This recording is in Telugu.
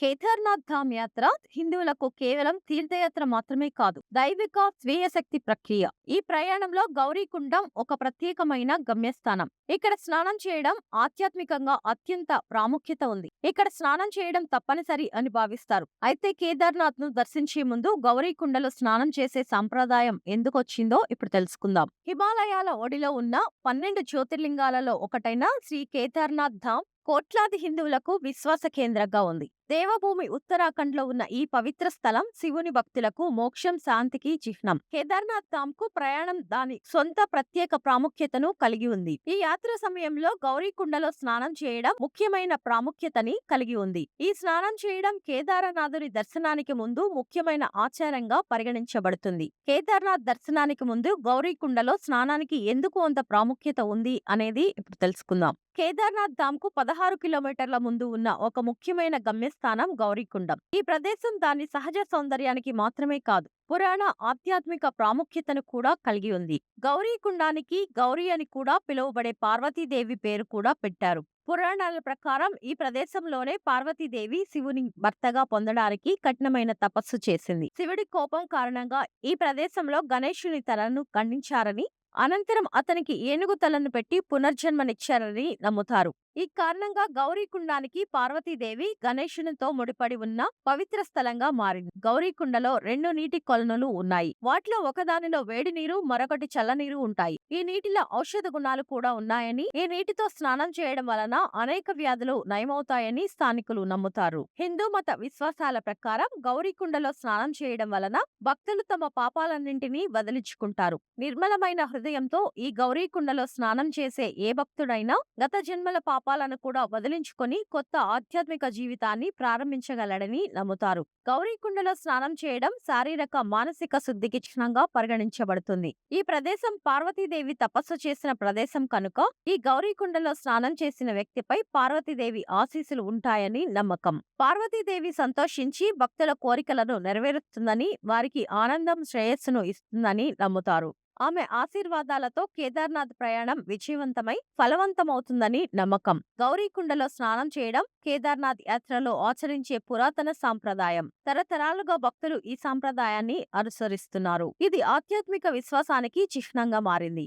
కేదార్నాథ్ ధామ్ యాత్ర హిందువులకు కేవలం తీర్థయాత్ర మాత్రమే కాదు దైవిక స్వీయ శక్తి ప్రక్రియ. ఈ ప్రయాణంలో గౌరీకుండం ఒక ప్రత్యేకమైన గమ్యస్థానం. ఇక్కడ స్నానం చేయడం ఆధ్యాత్మికంగా అత్యంత ప్రాముఖ్యత ఉంది. ఇక్కడ స్నానం చేయడం తప్పనిసరి అని భావిస్తారు. అయితే కేదార్నాథ్ను దర్శించే ముందు గౌరీకుండలో స్నానం చేసే సాంప్రదాయం ఎందుకొచ్చిందో ఇప్పుడు తెలుసుకుందాం. హిమాలయాల ఒడిలో ఉన్న పన్నెండు జ్యోతిర్లింగాలలో ఒకటైన శ్రీ కేదార్నాథ్ ధామ్ కోట్లాది హిందువులకు విశ్వాస కేంద్రంగా ఉంది. దేవభూమి ఉత్తరాఖండ్లో ఉన్న ఈ పవిత్ర స్థలం శివుని భక్తులకు మోక్షం శాంతికి చిహ్నం. కేదార్నాథ్ ధామ్కు ప్రయాణం దాని సొంత ప్రత్యేక ప్రాముఖ్యతను కలిగి ఉంది. ఈ యాత్ర సమయంలో గౌరీకుండలో స్నానం చేయడం ముఖ్యమైన ప్రాముఖ్యతని కలిగి ఉంది. ఈ స్నానం చేయడం కేదారనాథుని దర్శనానికి ముందు ముఖ్యమైన ఆచారంగా పరిగణించబడుతుంది. కేదార్నాథ్ దర్శనానికి ముందు గౌరీకుండలో స్నానానికి ఎందుకు అంత ప్రాముఖ్యత ఉంది అనేది ఇప్పుడు తెలుసుకుందాం. కేదార్నాథ్ ధామ్కు పదహారు కిలోమీటర్ల ముందు ఉన్న ఒక ముఖ్యమైన గమ్యస్థానం గౌరీకుండం. ఈ ప్రదేశం దాని సహజ సౌందర్యానికి మాత్రమే కాదు పురాణ ఆధ్యాత్మిక ప్రాముఖ్యతను కూడా కలిగి ఉంది. గౌరీకుండానికి గౌరీ అని కూడా పిలువబడే పార్వతీదేవి పేరు కూడా పెట్టారు. పురాణాల ప్రకారం ఈ ప్రదేశంలోనే పార్వతీదేవి శివుని భర్తగా పొందడానికి కఠినమైన తపస్సు చేసింది. శివుడి కోపం కారణంగా ఈ ప్రదేశంలో గణేశుని తలను ఖండించారని అనంతరం అతనికి ఏనుగు తలను పెట్టి పునర్జన్మనిచ్చారని నమ్ముతారు. ఈ కారణంగా గౌరీకుండానికి పార్వతీదేవి గణేశునితో ముడిపడి ఉన్న పవిత్ర స్థలంగా మారింది. గౌరీకుండలో రెండు నీటి కొలనులు ఉన్నాయి. వాటిలో ఒకదానిలో వేడి నీరు మరొకటి చల్లనీరు ఉంటాయి. ఈ నీటిలో ఔషధ గుణాలు కూడా ఉన్నాయని ఈ నీటితో స్నానం చేయడం వలన అనేక వ్యాధులు నయమవుతాయని స్థానికులు నమ్ముతారు. హిందూ మత విశ్వాసాల ప్రకారం గౌరీకుండలో స్నానం చేయడం వలన భక్తులు తమ పాపాలన్నింటినీ వదిలించుకుంటారు. నిర్మలమైన హృదయంతో ఈ గౌరీకుండలో స్నానం చేసే ఏ భక్తుడైనా గత జన్మల పాపాలను కూడా వదిలించుకొని కొత్త ఆధ్యాత్మిక జీవితాన్ని ప్రారంభించగలడని నమ్ముతారు. గౌరీకుండలో స్నానం చేయడం శారీరక మానసిక శుద్ధికి చిహ్నంగా పరిగణించబడుతుంది. ఈ ప్రదేశం పార్వతీదేవి తపస్సు చేసిన ప్రదేశం కనుక ఈ గౌరీకుండలో స్నానం చేసిన వ్యక్తిపై పార్వతీదేవి ఆశీస్సులు ఉంటాయని నమ్మకం. పార్వతీదేవి సంతోషించి భక్తుల కోరికలను నెరవేరుస్తుందని వారికి ఆనందం శ్రేయస్సును ఇస్తుందని నమ్ముతారు. ఆమె ఆశీర్వాదాలతో కేదార్నాథ్ ప్రయాణం విజయవంతమై ఫలవంతమవుతుందని నమ్మకం. గౌరీకుండలో స్నానం చేయడం కేదార్నాథ్ యాత్రలో ఆచరించే పురాతన సాంప్రదాయం. తరతరాలుగా భక్తులు ఈ సాంప్రదాయాన్ని అనుసరిస్తున్నారు. ఇది ఆధ్యాత్మిక విశ్వాసానికి చిహ్నంగా మారింది.